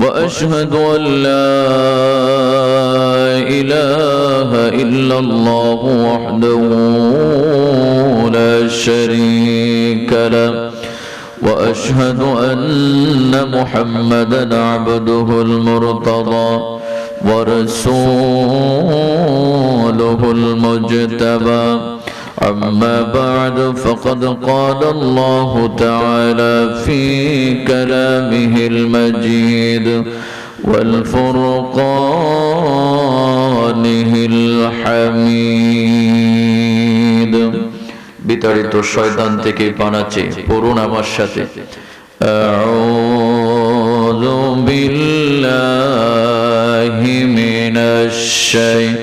وأشهد أن لا إله إلا الله وحده لا شريك له. وأشهد أن محمدا عبده المرتضى ورسوله المجتبى. أما بعد فقد قال الله تعالى في كلامه المجيد والفرقانه الحميد বিতাড়িত শয়তান থেকে পানাচে পড়ুন আমার সাথে أعوذ بالله من الشيطان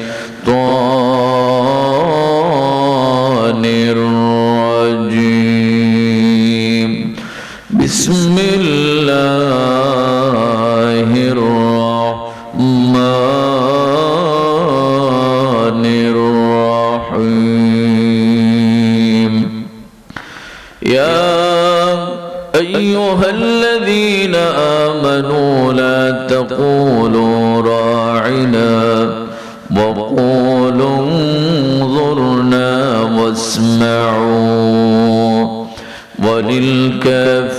يا أيها الذين آمنوا لا تقولوا راعنا وقولوا انظرنا واسمعوا وللكافرين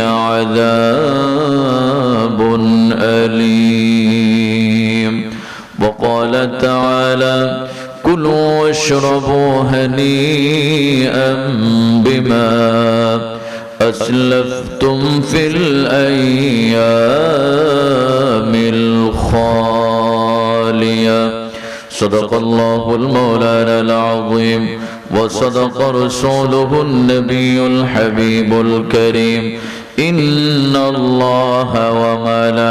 عذاب أليم. وقال تعالى كلوا واشربوا هنيئا بما أسلفتم في الأيام الخالية. صدق الله المولانا العظيم وصدق رسوله النبي الحبيب الكريم. إن الله وملائكته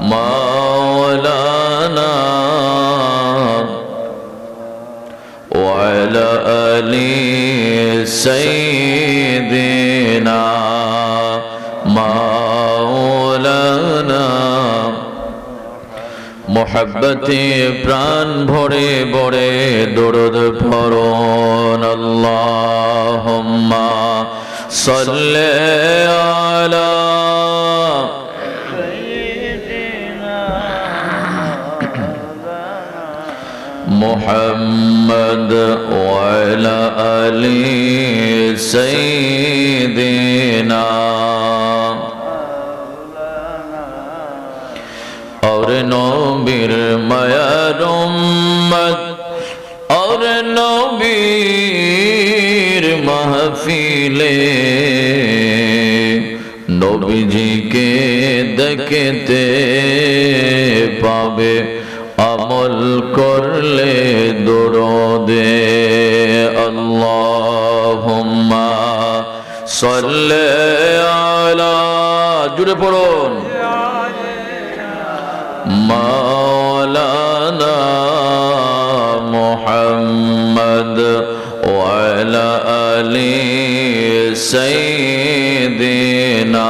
مولانا وعلى آل سيدنا مولانا মোহাব্বতে প্রাণ ভরে ভরে দরদ ফরন আল্লাহুম্মা সাল্লি আলা محمد وعلى آل سيدنا اور نبیر میار امت اور نبیر محفیلیں নবীজিকে দেখতে পাবে করলে দুরোদে আল্লাহুম্মা সাল্লি আলা জুড়ে পড়ুন মাওলানা মুহাম্মদ ওয়ালা আলি সাইয়্যিদিনা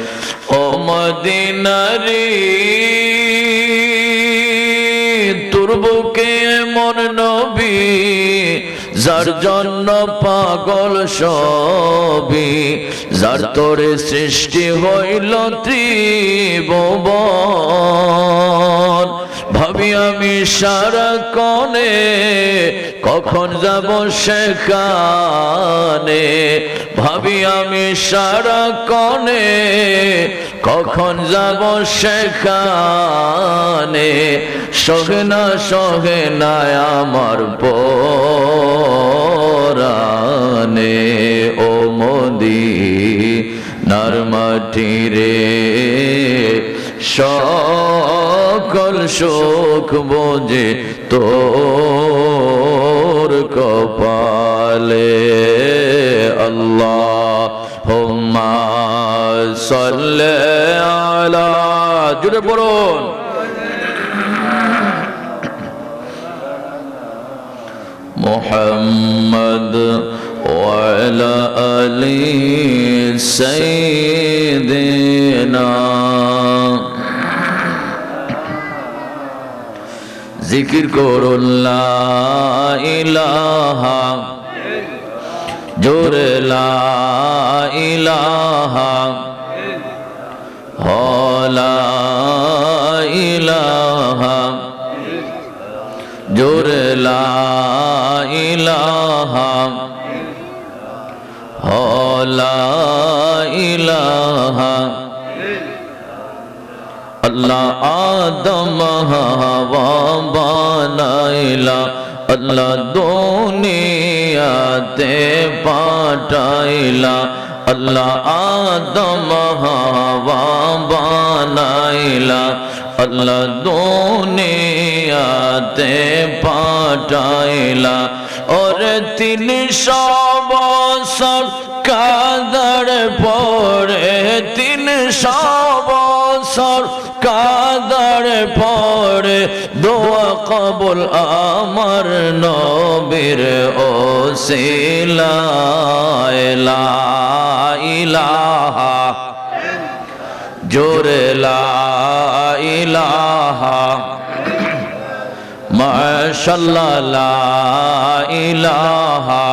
মদিনারি তুর্বকে বুকে মন নবী যার জন্য পাগল সবি যার তোরে সৃষ্টি হইল ত্রিভুবন। ভাবি, আমি সারা কনে কখন যাব সেখানে? ভাবি, আমি সারা কনে কখন যাব সেখানে? সহে না সহে না, আমার পরানে ও মোদি নারমাটি রে সকল শোক বোঝে তোর কপালে আল্লাহ হোমা সাল্লে আলা জুড়ে পড়ুন محمد وعلى آل سيدنا জিকির করুন লা ইলাহা। জোরে লা ইলাহা। হলা ইলাহা। জোরে লা ইলাহা। হলা ইলাহা। अल्लाह आदम हवा बनाइला अल्लाह दुनियाते पाटाइला अल्लाह आदम हवा बनाला अल्लाह दुनियाते पाटला और तिल सब सब कादर पोरे तिल सब বছর কাদার পরে দোয়া কবুল আমার নবীর ও ইলাহা, জোরে ইলাহা, মাশাল্লাহ ইলাহা,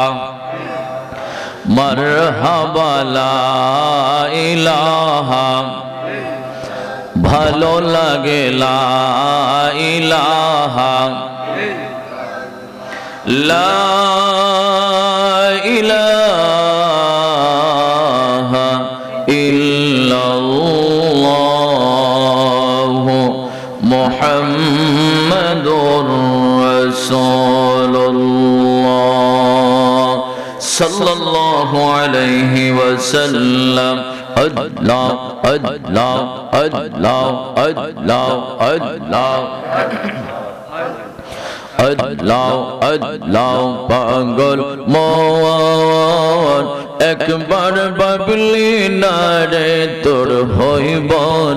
মারহাবা ইলাহা। ভালো লাগে লা ইলাহা লা ইলাহা ইল্লাল্লাহু মুহাম্মাদুর রাসূলুল্লাহ সাল্লাল্লাহু আলাইহি ওয়াসাল্লাম আল্লাহ আল্লাহ আল্লাহ আল্লাহ আল্লাহ আল্লাহ আল্লাহ পাগল মন একবার বাবলি নারে তোর হইব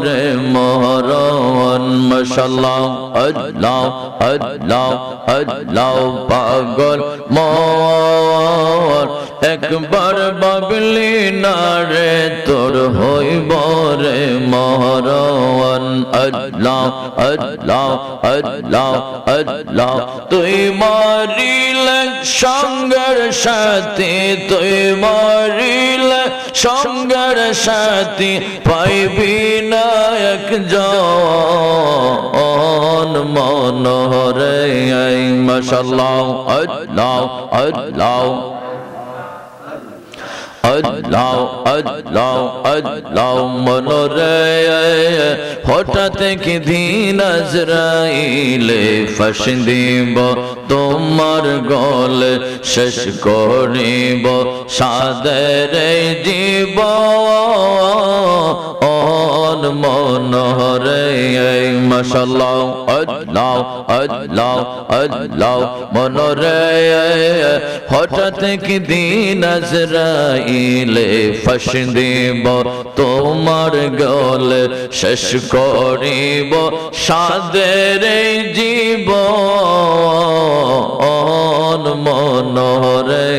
রে মরণ মশাল্লাহ আল্লাহ আল্লাহ আল্লাহ পাগল মন একবার বাবলি নারে তোর হইব রে মরণ আল্লাহ আল্লাহ আল্লাহ আল্লাহ। তুই মারিলে সঙ্গের সাথে, তুই মারিলে সঙ্গের সাথে পাইবি না এক জন মনোহরে মশাল্লাহ, আল্লাহ আল্লাহ। আল্লাহ আল্লাহ আল্লাহ মনোরে হঠাৎ কি দিন আজরাইলে ফাঁস দিব তোমার গলে শেষ করিব, সাদের জীব, অন মনোহরে মশাল্লাহ আল্লাহ আল্লাহ আল্লাহ মনোরে, হঠাৎ কি দিন আজরাইলে ফাঁস দিব তোমার গলে শেষ করিব সাদের জীব মনোরে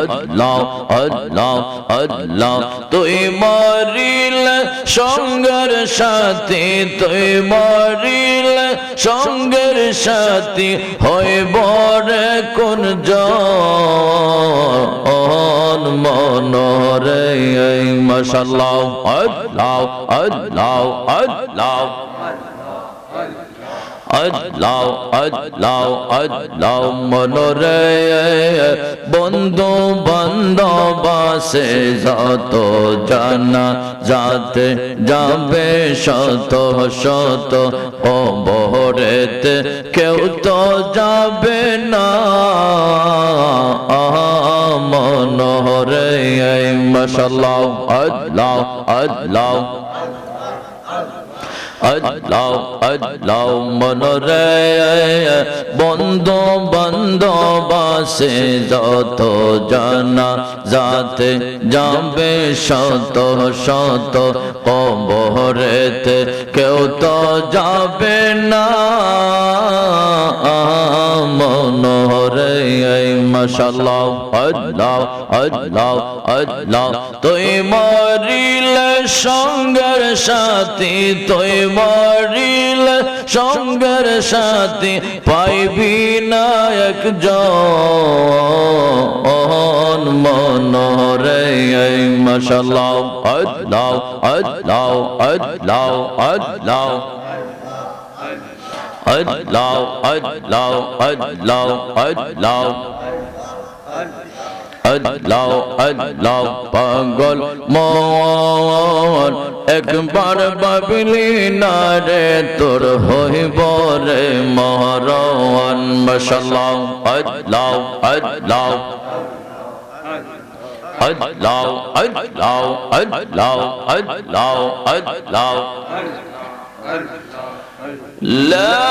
আল্লাহ আল্লাহ আল্লাহ, তুই মারিলে সঙ্গের সাথে, তুই মারিলে সঙ্গের সাথী হয়ে বরে কোন জন। মনোরে মশাল্লাহ আল্লাহ আল্লাহ আল্লাহ আল্লাহ আল্লাহ আল্লাহ মনোরে বন্ধু বান্ধব সে যত জানা যাতে যাবে শত শত কবরেতে কেউ তো যাবে না رہے ہیں ماشاءاللہ اللہ اللہ আল্লাহ আল্লাহ মনরে, বন্ধু বান্ধব সে যত জানা যাতে যাবে শত শত কবরেতে কেউ তো যাবে না। মনোহরে তুই মরিলে সঙ্গের সাথী, তুই মরিল সঙ্গের সাথে পাইবি নায়ক জন মনোরে মশালাও আল্লাহ আল্লাহ আল্লাহ আল্লাহ I'd love, I'd love, I'd love, I'd love. আল্লাহ আল্লাহ, পাগল মন। একবার বাবলি না রে, তোর হইব রে মহরণ। মশাল্লাহ আল্লাহ আল্লাহ। আল্লাহ আল্লাহ আল্লাহ আল্লাহ আল্লাহ। لا